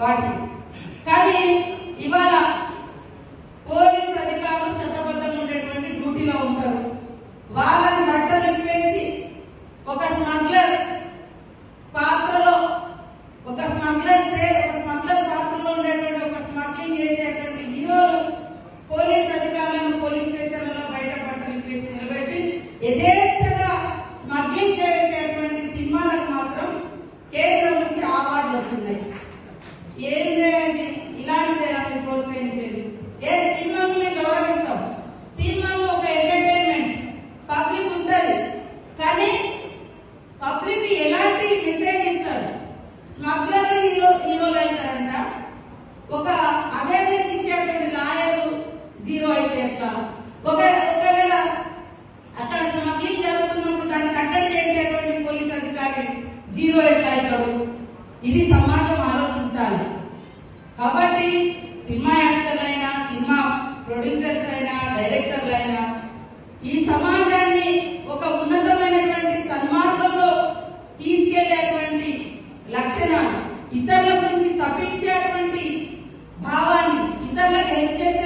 వాటి కానీ ఇవాళ పోలీస్ అధికారులు చట్టబద్ధంగా ఉండేటువంటి డ్యూటీలో ఉంటారు. వాళ్ళని బట్టలు ఇప్పేసి ఒక స్మగ్లర్ పాత్రలో ఒక స్మగ్లర్ చే ఒక స్మగ్లర్ పాత్రలో ఉండేటువంటి ఒక స్మగ్లింగ్ చేసేటువంటి హీరోలు పోలీస్ అధికారులను పోలీస్ స్టేషన్లలో బయట బట్టలు ఇప్పేసి నిలబెట్టి యథేచ్ఛగా స్మగ్లింగ్ చేసేటువంటి సినిమాలకు మాత్రం కేంద్రం నుంచి అవార్డులు వస్తున్నాయి. ఏం చేయాలి? ఇలాంటిదేనా మీరు ప్రోత్సహించేది. ఏ సినిమాను మేము గౌరవిస్తాం? సినిమాలో ఒక ఎంటర్టైన్మెంట్ పబ్లిక్ ఉంటుంది. కానీ పబ్లిక్ ఎలాంటి మెసేజ్ ఇస్తారు? స్మగ్లర్లు హీరో హీరోలు అవుతారంట. ఒక అవేర్నెస్ ఇచ్చేటువంటి లాయర్లు జీరో అయితే ఎట్లా? ఒక ఒకవేళ అక్కడ స్మగ్లింగ్ జరుగుతున్నప్పుడు దాన్ని కట్టడి చేసేటువంటి పోలీస్ అధికారి జీరో ఎట్లా అవుతాడు? ఇది సమాజం ఆలోచన కాబట్టి సినిమా అయినా సినిమా ప్రొడ్యూసర్స్ అయినా డైరెక్టర్లు అయినా ఈ సమాజాన్ని ఒక ఉన్నతమైనటువంటి సన్మార్గంలో తీసుకెళ్ళేటువంటి లక్షణాలు ఇతరుల గురించి తప్పించేటువంటి భావాన్ని ఇతరులకు హెల్ప్ చేసే